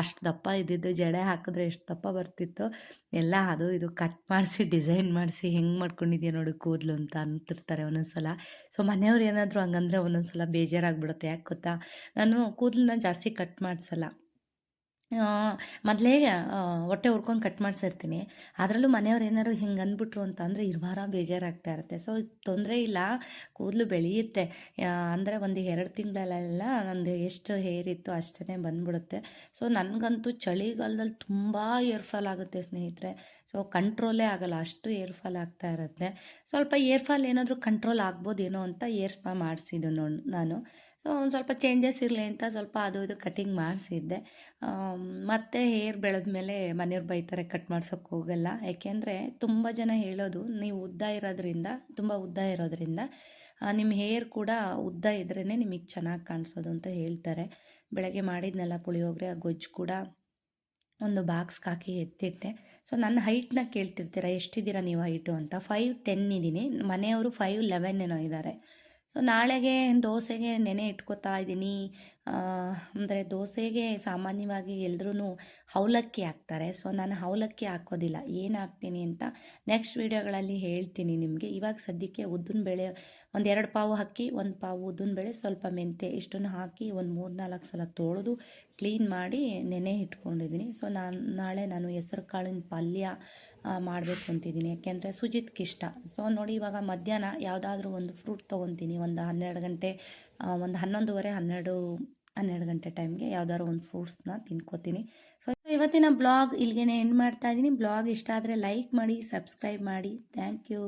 A: ಅಷ್ಟು ದಪ್ಪ ಇದ್ದಿದ್ದು, ಜಡೆ ಹಾಕಿದ್ರೆ ಎಷ್ಟು ದಪ್ಪ ಬರ್ತಿತ್ತು. ಎಲ್ಲ ಅದು ಇದು ಕಟ್ ಮಾಡಿಸಿ, ಡಿಸೈನ್ ಮಾಡಿಸಿ ಹೆಂಗೆ ಮಾಡ್ಕೊಂಡಿದ್ಯಾ ನೋಡು ಕೂದಲು ಅಂತ ಅಂತಿರ್ತಾರೆ ಒಂದೊಂದು ಸಲ ಸೊ, ಮನೆಯವ್ರು ಏನಾದರೂ ಹಂಗಂದ್ರೆ ಒಂದೊಂದು ಸಲ ಬೇಜಾರಾಗ್ಬಿಡುತ್ತೆ. ಯಾಕೆ ಗೊತ್ತಾ? ನಾನು ಕೂದಲನ್ನ ಜಾಸ್ತಿ ಕಟ್ ಮಾಡಿಸಲ್ಲ. ಮೊದಲೇ ಹೊಟ್ಟೆ ಹುರ್ಕೊಂಡು ಕಟ್ ಮಾಡಿಸಿರ್ತೀನಿ ಅದರಲ್ಲೂ ಮನೆಯವ್ರು ಏನಾದ್ರು ಹಿಂಗೆ ಅಂದ್ಬಿಟ್ರು ಅಂತ ಅಂದರೆ ಬೇಜಾರಾಗ್ತಾ ಇರುತ್ತೆ. ಸೊ ತೊಂದರೆ ಇಲ್ಲ. ಕೂದಲು ಬೆಳೆಯುತ್ತೆ. ಅಂದರೆ ಒಂದು ಎರಡು ತಿಂಗಳಲ್ಲೆಲ್ಲ ನಂದು ಎಷ್ಟು ಹೇರ್ ಇತ್ತು ಅಷ್ಟೇ ಬಂದ್ಬಿಡುತ್ತೆ. ಸೊ ನನಗಂತೂ ಚಳಿಗಾಲದಲ್ಲಿ ತುಂಬ ಏರ್ಫಾಲ್ ಆಗುತ್ತೆ ಸ್ನೇಹಿತರೆ. ಸೊ ಕಂಟ್ರೋಲೇ ಆಗಲ್ಲ. ಅಷ್ಟು ಏರ್ಫಾಲ್ ಆಗ್ತಾ ಇರುತ್ತೆ. ಸ್ವಲ್ಪ ಏರ್ಫಾಲ್ ಏನಾದರೂ ಕಂಟ್ರೋಲ್ ಆಗ್ಬೋದೇನೋ ಅಂತ ಏರ್ ಫಾ ಮಾಡಿಸಿದ್ದು ನಾನು. ಸೊ ಒಂದು ಸ್ವಲ್ಪ ಚೇಂಜಸ್ ಇರಲಿ ಅಂತ ಸ್ವಲ್ಪ ಅದು ಇದು ಕಟಿಂಗ್ ಮಾಡಿಸಿದ್ದೆ. ಮತ್ತು ಹೇರ್ ಬೆಳೆದ ಮೇಲೆ ಮನೆಯವ್ರು ಬೈತಾರೆ ಕಟ್ ಮಾಡ್ಸೋಕ್ಕೆ ಹೋಗಲ್ಲ. ಯಾಕೆಂದರೆ ತುಂಬ ಜನ ಹೇಳೋದು, ನೀವು ಉದ್ದ ಇರೋದ್ರಿಂದ, ತುಂಬ ಉದ್ದ ಇರೋದ್ರಿಂದ ನಿಮ್ಮ ಹೇರ್ ಕೂಡ ಉದ್ದ ಇದ್ರೇ ನಿಮಗೆ ಚೆನ್ನಾಗಿ ಕಾಣಿಸೋದು ಅಂತ ಹೇಳ್ತಾರೆ. ಬೆಳಗ್ಗೆ ಮಾಡಿದ್ನಲ್ಲ ಪುಳಿಯೋಗರೆ, ಆ ಗೊಜ್ಜು ಕೂಡ ಒಂದು ಬಾಕ್ಸ್ಗೆ ಹಾಕಿ ಎತ್ತಿಟ್ಟೆ. ಸೊ ನನ್ನ ಹೈಟ್ನ ಕೇಳ್ತಿರ್ತೀರ? ಎಷ್ಟಿದ್ದೀರಾ ನೀವು ಹೈಟು ಅಂತ? ಫೈವ್ ಟೆನ್ ಇದ್ದೀನಿ. ಮನೆಯವರು ಫೈವ್ ಲೆವೆನ್ ಏನೋ ಇದ್ದಾರೆ. ಸೊ ನಾಳೆಗೆ ದೋಸೆಗೆ ನೆನೆ ಇಟ್ಕೋತಾ ಇದ್ದೀನಿ. ಅಂದರೆ ದೋಸೆಗೆ ಸಾಮಾನ್ಯವಾಗಿ ಎಲ್ಲರೂ ಅವಲಕ್ಕಿ ಹಾಕ್ತಾರೆ. ಸೊ ನಾನು ಅವಲಕ್ಕಿ ಹಾಕೋದಿಲ್ಲ. ಏನು ಹಾಕ್ತೀನಿ ಅಂತ ನೆಕ್ಸ್ಟ್ ವೀಡಿಯೋಗಳಲ್ಲಿ ಹೇಳ್ತೀನಿ ನಿಮಗೆ. ಇವಾಗ ಸದ್ಯಕ್ಕೆ ಉದ್ದಿನ ಬೇಳೆ ಒಂದು ಎರಡು ಪಾವು ಹಾಕಿ, ಒಂದು ಪಾವು ಉದ್ದಿನ ಬೇಳೆ, ಸ್ವಲ್ಪ ಮೆಂತ್ಯ ಇಷ್ಟನ್ನು ಹಾಕಿ ಒಂದು ಮೂರು ನಾಲ್ಕು ಸಲ ತೊಳೆದು ಕ್ಲೀನ್ ಮಾಡಿ ನೆನೆ ಇಟ್ಕೊಂಡಿದ್ದೀನಿ. ಸೊ ನಾನು, ನಾಳೆ ನಾನು ಹೆಸರು ಕಾಳಿನ ಪಲ್ಯ ಮಾಡಬೇಕು ಅಂತಿದ್ದೀನಿ. ಯಾಕೆಂದರೆ ಸುಜಿತ್ಗೆ ಇಷ್ಟ. ಸೊ ನೋಡಿ ಇವಾಗ ಮಧ್ಯಾಹ್ನ ಯಾವುದಾದ್ರೂ ಒಂದು ಫ್ರೂಟ್ ತೊಗೊತೀನಿ. ಒಂದು ಹನ್ನೆರಡು ಗಂಟೆ ಒಂದು ಹನ್ನೊಂದುವರೆ, ಹನ್ನೆರಡು ಹನ್ನೆರಡು ಗಂಟೆ ಟೈಮ್ಗೆ ಯಾವ್ದಾದ್ರು ಒಂದು ಫ್ರೂಟ್ಸ್ನ ತಿನ್ಕೋತೀನಿ. ಸೊ ಇವತ್ತಿನ ಬ್ಲಾಗ್ ಇಲ್ಲಿಗೆ ಎಂಡ್ ಮಾಡ್ತಾ ಇದ್ದೀನಿ. ಬ್ಲಾಗ್ ಇಷ್ಟ ಆದರೆ ಲೈಕ್ ಮಾಡಿ ಸಬ್ಸ್ಕ್ರೈಬ್ ಮಾಡಿ. Thank you